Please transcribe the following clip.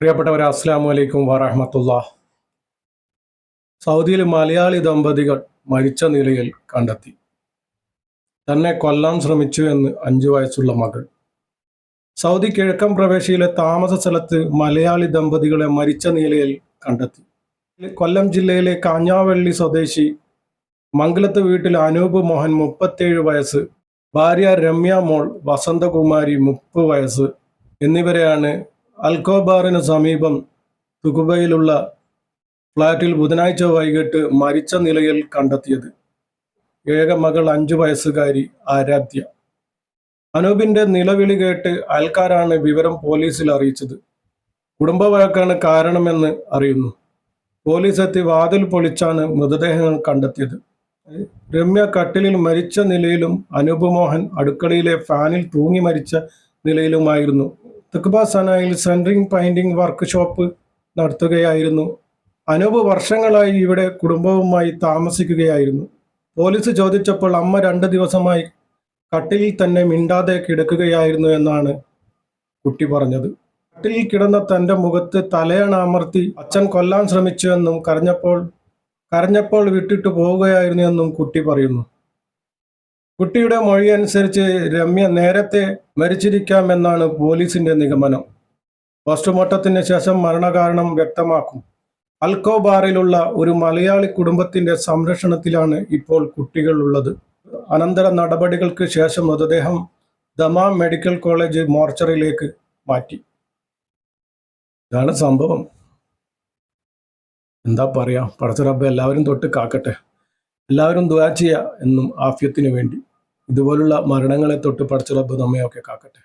പ്രിയപ്പെട്ടവരെ അസ്സാം വലൈക്കും വറഹമത്തുള്ള സൗദിയിൽ മലയാളി ദമ്പതികൾ മരിച്ച നിലയിൽ കണ്ടെത്തി. തന്നെ കൊല്ലാൻ ശ്രമിച്ചു എന്ന് അഞ്ചു വയസ്സുള്ള മകൾ. സൗദി കിഴക്കൻ പ്രവേശിയിലെ താമസ സ്ഥലത്ത് മലയാളി ദമ്പതികളെ മരിച്ച നിലയിൽ കണ്ടെത്തി. കൊല്ലം ജില്ലയിലെ കാഞ്ഞാവള്ളി സ്വദേശി മംഗലത്ത് വീട്ടിൽ അനൂപ് മോഹൻ മുപ്പത്തേഴ് വയസ്സ് ഭാര്യ രമ്യ മോൾ വസന്തകുമാരി മുപ്പത് വയസ്സ് എന്നിവരെയാണ് അൽക്കോബാറിന് സമീപം തുകുബയിലുള്ള ഫ്ളാറ്റിൽ ബുധനാഴ്ച വൈകിട്ട് മരിച്ച നിലയിൽ കണ്ടെത്തിയത്. ഏക മകൾ അഞ്ചു വയസ്സുകാരി ആരാധ്യ. അനൂപിന്റെ നിലവിളി കേട്ട് അയൽക്കാരാണ് വിവരം പോലീസിൽ അറിയിച്ചത്. കുടുംബവഴക്കാണ് കാരണമെന്ന് അറിയുന്നു. പോലീസ് എത്തി വാതിൽ പൊളിച്ചാണ് മൃതദേഹങ്ങൾ കണ്ടെത്തിയത്. രമ്യ കട്ടിലിൽ മരിച്ച നിലയിലും അനൂപ് മോഹൻ അടുക്കളയിലെ ഫാനിൽ തൂങ്ങി മരിച്ച നിലയിലുമായിരുന്നു തുക്ബ സനായിൽ സെൻട്രിങ് വർക്ക് വർക്ക്ഷോപ്പ് നടത്തുകയായിരുന്നു. അനൂപ് വർഷങ്ങളായി ഇവിടെ കുടുംബവുമായി താമസിക്കുകയായിരുന്നു. പോലീസ് ചോദിച്ചപ്പോൾ അമ്മ രണ്ട് ദിവസമായി കട്ടിലിൽ തന്നെ മിണ്ടാതെ കിടക്കുകയായിരുന്നു എന്നാണ് കുട്ടി പറഞ്ഞത്. കട്ടിലിൽ കിടന്ന തന്റെ മുഖത്ത് തലയണ അമർത്തി അച്ഛൻ കൊല്ലാൻ ശ്രമിച്ചുവെന്നും കരഞ്ഞപ്പോൾ കരഞ്ഞപ്പോൾ വിട്ടിട്ട് പോവുകയായിരുന്നു എന്നും കുട്ടി പറയുന്നു. കുട്ടിയുടെ മൊഴി അനുസരിച്ച് രമ്യ നേരത്തെ മരിച്ചിരിക്കാമെന്നാണ് പോലീസിന്റെ നിഗമനം. പോസ്റ്റ്മോർട്ടത്തിന് ശേഷം മരണകാരണം വ്യക്തമാക്കും. അൽക്കോബാറിലുള്ള ഒരു മലയാളി കുടുംബത്തിന്റെ സംരക്ഷണത്തിലാണ് ഇപ്പോൾ കുട്ടികൾ ഉള്ളത് അനന്തര നടപടികൾക്ക് ശേഷം മൃതദേഹം ദമാം മെഡിക്കൽ കോളേജ് മോർച്ചറിയിലേക്ക് മാറ്റി. ഇതാണ് സംഭവം. എന്താ പറയാ? പടച്ചറബ് എല്ലാവരും തൊട്ട് കാക്കട്ടെ. എല്ലാവരും ദ്വാ ചെയ്യുക എന്നും ആഫ്യത്തിന് വേണ്ടി. ഇതുപോലുള്ള മരണങ്ങളെ തൊട്ട് പടച്ചറബ്ബ് നമ്മയൊക്കെ കാക്കട്ടെ.